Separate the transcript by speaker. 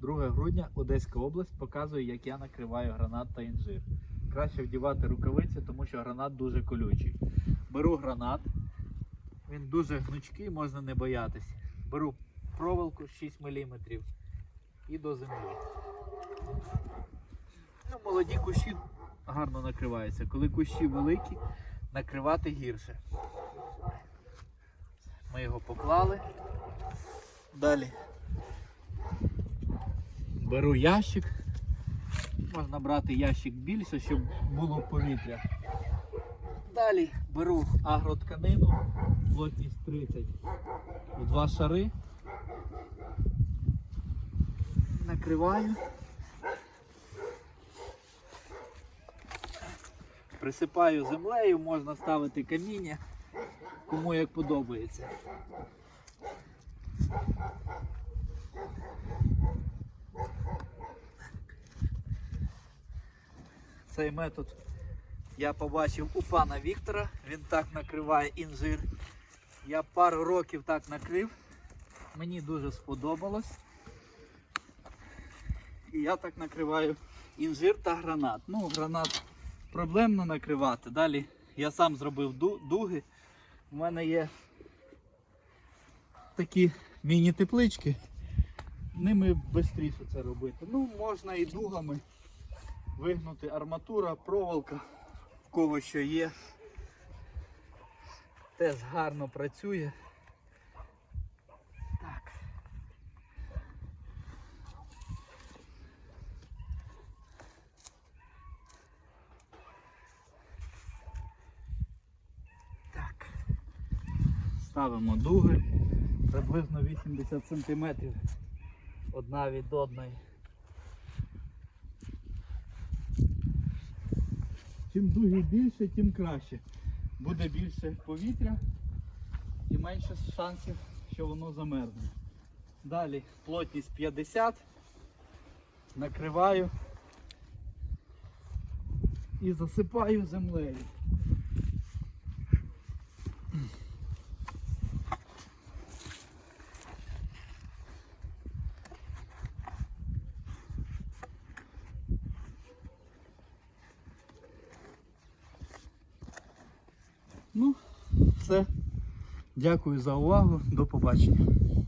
Speaker 1: 2 грудня Одеська область показує, як я накриваю гранат та інжир. Краще вдівати рукавиці, тому що гранат дуже колючий. Беру гранат, він дуже гнучкий, можна не боятися. Беру проволоку 6 мм і до землі. Ну, молоді кущі гарно накриваються. Коли кущі великі, накривати гірше. Ми його поклали. Далі беру ящик. Можна брати ящик більше, щоб було повітря. Далі беру агротканину, плотність 30 у два шари. Накриваю. Присипаю землею, можна ставити каміння, кому як подобається. Цей метод я побачив у пана Віктора. Він так накриває інжир. Я пару років так накрив. Мені дуже сподобалось. І я так накриваю інжир та гранат. Ну, гранат проблемно накривати. Далі я сам зробив дуги. У мене є такі міні-теплички. Ними швидше це робити. Ну, можна і дугами вигнути арматура, проволока, в кого що є. Теж гарно працює. Так. Так. Ставимо дуги приблизно 80 см одна від одної. Чим дуги більше, тим краще. Буде більше повітря і менше шансів, що воно замерзне. Далі плотність 50. Накриваю і засипаю землею. Ну, все. Дякую за увагу. До побачення.